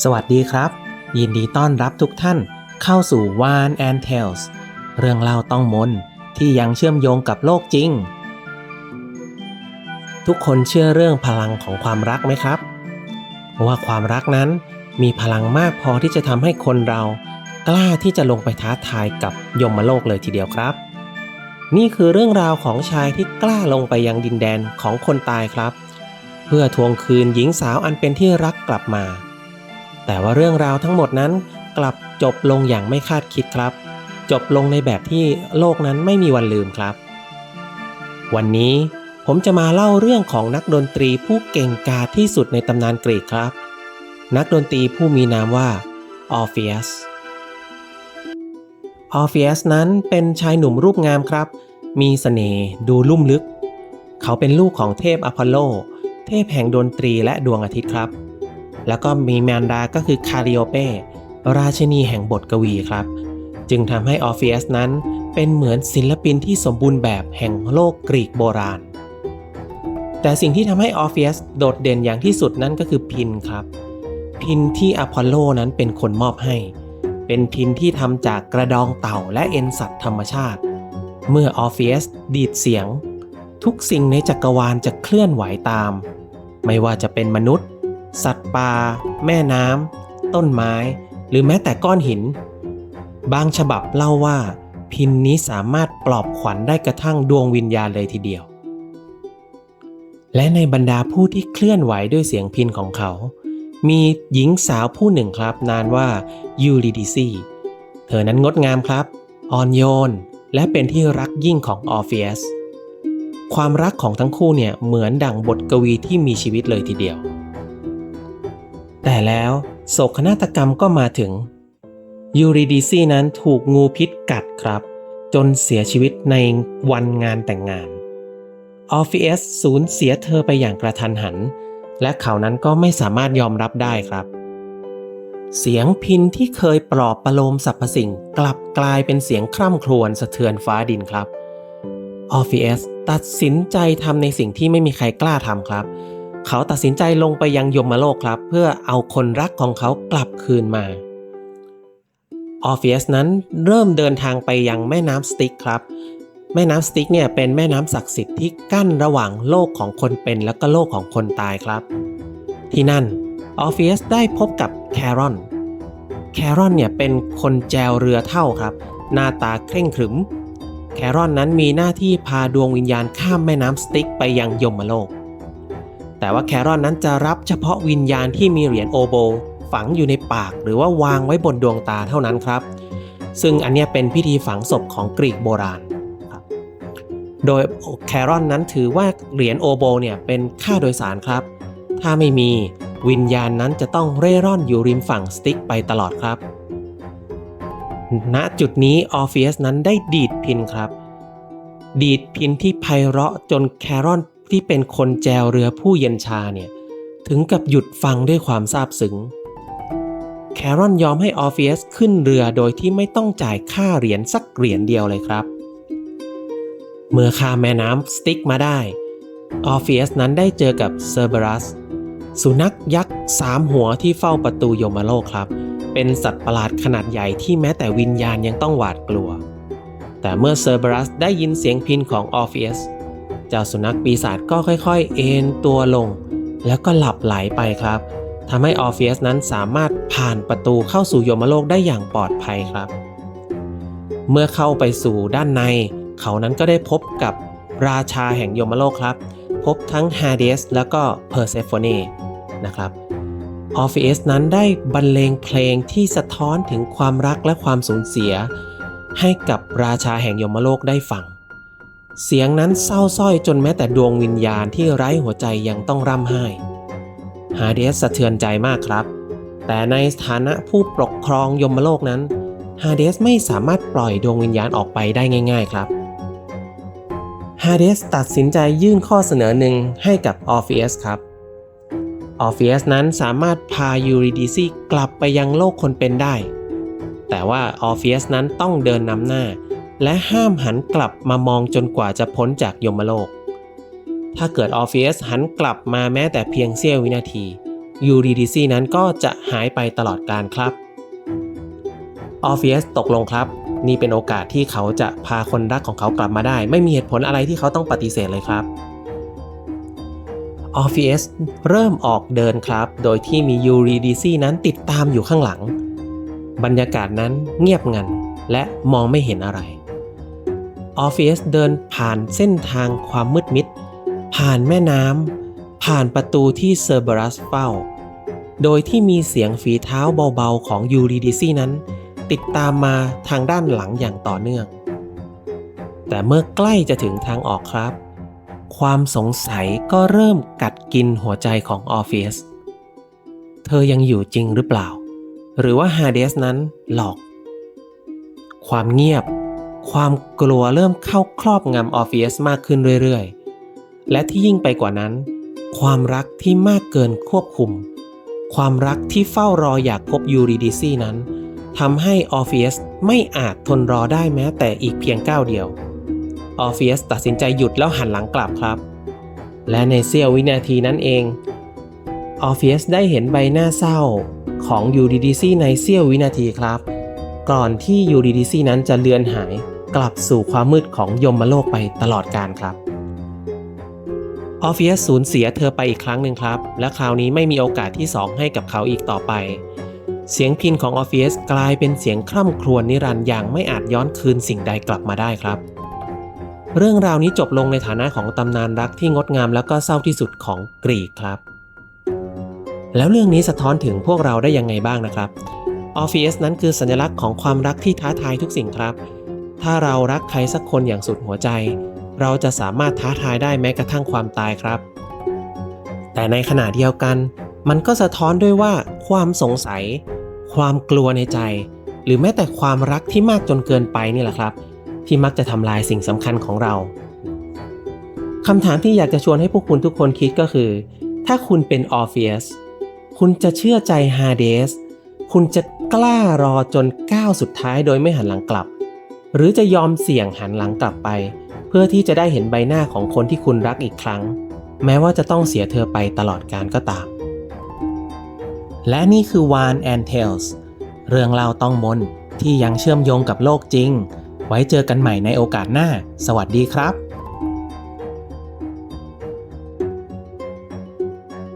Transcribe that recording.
สวัสดีครับ ยินดีต้อนรับทุกท่านเข้าสู่ w a n and Tales เรื่องเล่าต้องมนที่ยังเชื่อมโยงกับโลกจริง ทุกคนเชื่อเรื่องพลังของความรักไหมครับ ว่าความรักนั้นมีพลังมากพอที่จะทำให้คนเรากล้าที่จะลงไปท้าทายกับยมโลกเลยทีเดียวครับ นี่คือเรื่องราวของชายที่กล้าลงไปยังดินแดนของคนตายครับ เพื่อทวงคืนหญิงสาวอันเป็นที่รักกลับมา แต่ว่าเรื่องราวทั้งหมดนั้นกลับจบลงอย่างไม่คาดคิดครับ จบลงในแบบที่โลกนั้นไม่มีวันลืมครับ วันนี้ผมจะมาเล่าเรื่องของนักดนตรีผู้เก่งกาจที่สุดในตำนานกรีกครับ นักดนตรีผู้มีนามว่าออฟ e อ s ออฟ e อ s นั้นเป็นชายหนุ่มรูปงามครับ มีสเสน่ห์ดูลุ่มลึก เขาเป็นลูกของเทพอพอลโล เทพแห่งดนตรีและดวงอาทิตย์ครับ แล้วก็มีแมนดาก็คือคาริโอเปราชินีแห่งบทกวีครับ จึงทำให้ออฟ e อ s นั้นเป็นเหมือนศิลปินที่สมบูรณ์แบบแห่งโลกกรีกโบราณ แต่สิ่งที่ทำให้ออฟ e อ s โดดเด่นอย่างที่สุดนั่นก็คือพินครับ พินที่อพอลโลนั้นเป็นคนมอบให้ เป็นพินที่ทำจากกระดองเต่าและเอ็นสัตว์ธรรมชาติ เมื่อออฟ e อ s ดีดเสียง ทุกสิ่งในจักรวาลจะเคลื่อนไหวตาม ไม่ว่าจะเป็นมนุษย์ สัตว์ป่าแม่น้ำต้นไม้ หรือแม้แต่ก้อนหิน บางฉบับเล่าว่า พินนี้สามารถปลอบขวัญได้กระทั่งดวงวิญญาณเลยทีเดียว และในบรรดาผู้ที่เคลื่อนไหวด้วยเสียงพินของเขา มีหญิงสาวผู้หนึ่งครับ นานว่ายูริดิซีเธอนั้นงดงามครับ อ่อนโยน และเป็นที่รักยิ่งของออฟ e อ s ความรักของทั้งคู่เนี่ยเหมือนดั่งบทกวีที่มีชีวิตเลยทีเดียว แต่แล้วโศกนาฏกรรมก็มาถึง ยูริดิซีนั้นถูกงูพิษกัดครับ จนเสียชีวิตในวันงานแต่งงาน ออฟฟิเอสสูญเสียเธอไปอย่างกระทันหัน และเขานั้นก็ไม่สามารถยอมรับได้ครับ เสียงพินที่เคยปลอบประโลมสรรพสิ่งกลับกลายเป็นเสียงคร่ำครวญสะเทือนฟ้าดินครับออฟฟิเอสตัดสินใจทำในสิ่งที่ไม่มีใครกล้าทำครับเเขาตัดสินใจลงไปยังยมโลกครับ เพื่อเอาคนรักของเขากลับคืนมาออฟ e อ s นั้นเริ่มเดินทางไปยังแม่น้ำสติกครับ แม่น้ำสติกเนี่ยเป็นแม่น้ำศักดิ์สิทธิ์ที่กั้นระหว่างโลกของคนเป็นและก็โลกของคนตายครับ ที่นั่นออฟ e อ s ได้พบกับแครอนแครอนเนี่ยเป็นคนแจวเรือเท่าครับ หน้าตาเคร่งขรึม แครอนนั้นมีหน้าที่พาดวงวิญญาณข้ามแม่น้ำสติกไปยังยมโลก แต่ว่าแครอนนั้นจะรับเฉพาะวิญญาณที่มีเหรียญโอโบ ฝังอยู่ในปากหรือว่าวางไว้บนดวงตาเท่านั้นครับ ซึ่งอันนี้เป็นพิธีฝังศพของกรีกโบราณครับโดยแครอนนั้นถือว่าเหรียญโอโบเนี่ยเป็นค่าโดยสารครับ ถ้าไม่มีวิญญาณนั้นจะต้องเร่ร่อนอยู่ริมฝั่งสติกไปตลอดครับ ณจุดนี้ออฟ e อ s นั้นได้ดีดพินครับ ดีดพินที่ไพเราะจนแครอน ที่เป็นคนแจวเรือผู้เย็นชาเนี่ย ถึงกับหยุดฟังด้วยความซาบซึ้งแครอนยอมให้ออฟ e อ s ขึ้นเรือโดยที่ไม่ต้องจ่ายค่าเหรียญสักเหรียญเดียวเลยครับ เมื่อข้ามแม่น้ำสติกมาได้ ออฟ e อ s นั้นได้เจอกับเซอร์เบรัสสุนัขยักษ์สามหัวที่เฝ้าประตูโยมาโลกครับ เป็นสัตว์ประหลาดขนาดใหญ่ที่แม้แต่วิญญาณยังต้องหวาดกลัว แต่เมื่อเซอร์เบรัสได้ยินเสียงพินของออฟ e อ s เจ้าสุนัขปีศาจก็ค่อยๆ เอนตัวลง แล้วก็หลับไหลไปครับทำให้ออฟ e อ s นั้นสามารถผ่านประตูเข้าสู่ยมโลกได้อย่างปลอดภัยครับ เมื่อเข้าไปสู่ด้านใน เขานั้นก็ได้พบกับราชาแห่งยมโลกครับ พบทั้งฮาเดสแล้วก็เพอร์เซโฟเนนะครับออฟ e อ s นั้นได้บรรเลงเพลงที่สะท้อนถึงความรักและความสูญเสีย ให้กับราชาแห่งยมโลกได้ฟัง เสียงนั้นเศร้าส้อยจนแม้แต่ดวงวิญญาณที่ไร้หัวใจยังต้องร่ำไห้ ฮาเดสสะเทือนใจมากครับ แต่ในฐานะผู้ปกครองยมโลกนั้น ฮาเดสไม่สามารถปล่อยดวงวิญญาณออกไปได้ง่ายๆครับ ฮาเดสตัดสินใจยื่นข้อเสนอหนึ่งให้กับออฟ e อ s ครับ ออฟ e อ s นั้นสามารถพายูริดิซีกลับไปยังโลกคนเป็นได้ แต่ว่าออฟ e อ s นั้นต้องเดินนำหน้า และห้ามหันกลับมามองจนกว่าจะพ้นจากยมโลก ถ้าเกิดออฟ e อ s หันกลับมาแม้แต่เพียงเสี้ยววินาทียูริดิซีนั้นก็จะหายไปตลอดกาลครับออฟฟิสตกลงครับ นี่เป็นโอกาสที่เขาจะพาคนรักของเขากลับมาได้ ไม่มีเหตุผลอะไรที่เขาต้องปฏิเสธเลยครับออฟฟิสเริ่มออกเดินครับ โดยที่มียูริดิซีนั้นติดตามอยู่ข้างหลัง บรรยากาศนั้นเงียบงันและมองไม่เห็นอะไร ออฟฟิสเดินผ่านเส้นทางความมืดมิด ผ่านแม่น้ำ ผ่านประตูที่เซอร์เบรัสเฝ้า โดยที่มีเสียงฝีเท้าเบาๆของยูริดิซีนั้น ติดตามมาทางด้านหลังอย่างต่อเนื่อง แต่เมื่อใกล้จะถึงทางออกครับ ความสงสัยก็เริ่มกัดกินหัวใจของออฟฟิสเธอยังอยู่จริงหรือเปล่า หรือว่าฮาเดสนั้นหลอก ความเงียบ ความกลัวเริ่มเข้าครอบงำออฟฟิสมากขึ้นเรื่อยๆ และที่ยิ่งไปกว่านั้น ความรักที่มากเกินควบคุม ความรักที่เฝ้ารออยากพบยูริดิซีนั้นทำให้ออฟฟิสไม่อาจทนรอได้แม้แต่อีกเพียงก้าวเดียว ออฟฟิสตัดสินใจหยุดแล้วหันหลังกลับครับ และในเสี้ยววินาทีนั้นเอง ออฟฟิสได้เห็นใบหน้าเศร้าของยูริดิซีในเสี้ยววินาทีครับ ก่อนที่ยูริดิซีนั้นจะเลือนหาย กลับสู่ความมืดของยมโลกไปตลอดกาลครับออฟฟิสสูญเสียเธอไปอีกครั้งหนึ่งครับ และคราวนี้ไม่มีโอกาสที่สองให้กับเขาอีกต่อไป เสียงพินของออฟฟิสกลายเป็นเสียงคร่ำครวญนิรันดร์อย่างไม่อาจย้อนคืนสิ่งใดกลับมาได้ครับ เรื่องราวนี้จบลงในฐานะของตำนานรักที่งดงามแล้วก็เศร้าที่สุดของกรีกครับ แล้วเรื่องนี้สะท้อนถึงพวกเราได้ยังไงบ้างนะครับออฟฟิสนั้นคือสัญลักษณ์ของความรักที่ท้าทายทุกสิ่งครับ ถ้าเรารักใครสักคนอย่างสุดหัวใจ เราจะสามารถท้าทายได้แม้กระทั่งความตายครับ แต่ในขณะเดียวกัน มันก็สะท้อนด้วยว่าความสงสัย ความกลัวในใจ หรือแม้แต่ความรักที่มากจนเกินไปนี่แหละครับ ที่มักจะทำลายสิ่งสำคัญของเราคำถามที่อยากจะชวนให้พวกคุณทุกคนคิดก็คือ ถ้าคุณเป็นออฟฟิสคุณจะเชื่อใจฮาเดส คุณจะกล้ารอจนก้าวสุดท้ายโดยไม่หันหลังกลับ หรือจะยอมเสี่ยงหันหลังกลับไป เพื่อที่จะได้เห็นใบหน้าของคนที่คุณรักอีกครั้ง แม้ว่าจะต้องเสียเธอไปตลอดการก็ตาม และนี่คือ One and Tales เรื่องเล่าต้องมนที่ยังเชื่อมโยงกับโลกจริง ไว้เจอกันใหม่ในโอกาสหน้า สวัสดีครับ